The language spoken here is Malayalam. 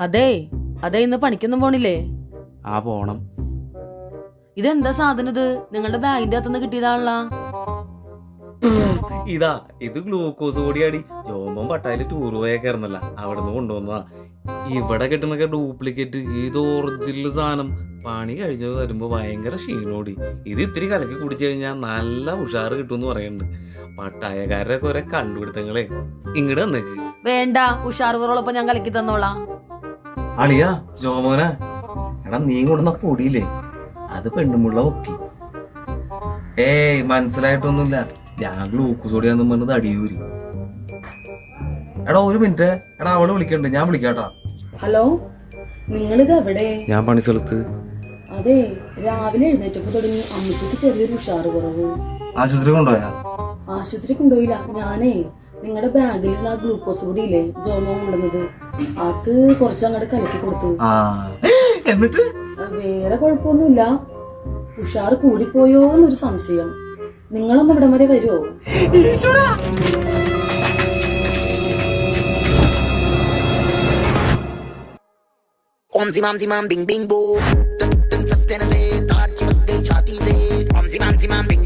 അതെ അതെ ഇന്ന് പണിക്കൊന്നും പോണില്ലേ? ആ പോണം. ഇതെന്താ സാധനം ഇത്? നിങ്ങളുടെ ബാഗിന്റെ അകത്തുനിന്ന് കിട്ടിയതാണല്ലോ. ഇതാ ഇത് ഗ്ലൂക്കോസ് കൂടിയാടി ജോമോൻ പട്ടായിൽ ടൂർ പോയൊക്കെ ആയിരുന്നല്ല അവിടുന്ന് കൊണ്ടുവന്നതാ. ഇവിടെ കിട്ടുന്നൊക്കെ ഡ്യൂപ്ലിക്കേറ്റ് ഇത് ഒറിജിനൽ സാധനം. പണി കഴിഞ്ഞ് വരുമ്പോൾ ഭയങ്കര ക്ഷീണോടി. ഇത് ഇത്തിരി കലക്കി കുടിച്ചു കഴിഞ്ഞാൽ നല്ല ഉഷാറ് കിട്ടുമെന്ന് പറയുന്നുണ്ട്. പട്ടായക്കാരുടെ കുറെ കണ്ടുപിടുത്തങ്ങളെ. ഇങ്ങോട്ട് വന്നേ. വേണ്ട ഉഷാർ കുറവളപ്പം ഞാൻ കലക്കി തന്നോളാം. അളിയാ ജോമോന. എടാ നീ കൊടുന്ന പൊടിയില്ലേ? അത് പെണ്ണുമുള്ള ഒക്കി ഏയ് മനസ്സിലായിട്ടൊന്നുമില്ല. ഞാൻ ഗ്ലൂക്കോസ് കൂടിയാന്ന് പറഞ്ഞത് അടിയൂരി. എടാ ഒരു മിനിറ്റ്. എടാ അവൾ വിളിക്കണ്ട്. ഞാൻ വിളിക്കാട്ടാ. ഹലോ? നിങ്ങളിത് എവിടെ? ഞാൻ പണി സ്ഥലത്ത്. അതെ രാവിലെ എഴുന്നേറ്റപ്പോ തുടങ്ങി അമ്മച്ചിക്ക് ചെറിയൊരു ഉഷാറ് കുറവ്. ആശുപത്രി കൊണ്ടുപോയാ? ആശുപത്രി കൊണ്ടുപോയില്ല. ഞാനേ നിങ്ങളുടെ ബാഗിൽ ആ ഗ്ലൂക്കോസ് പൊടി ഇല്ലേ ജോമോ കൊണ്ടുവന്നത്. അത് കുറച്ച് അങ്ങോട്ട് കലക്കി കൊടുത്തു. ആ. എന്നിട്ട്? വേറെ കുഴപ്പമൊന്നുമില്ല. ഉഷാർ കൂടിപ്പോയോ എന്നൊരു സംശയം. നിങ്ങളും ഇവിടം വരെ വരുമോ ओम सिमाम सिमाम बिंग बिंग बो तन तन सस्ते नसे तार की बद्दे छाती से ओम सिमाम सिमाम बिंग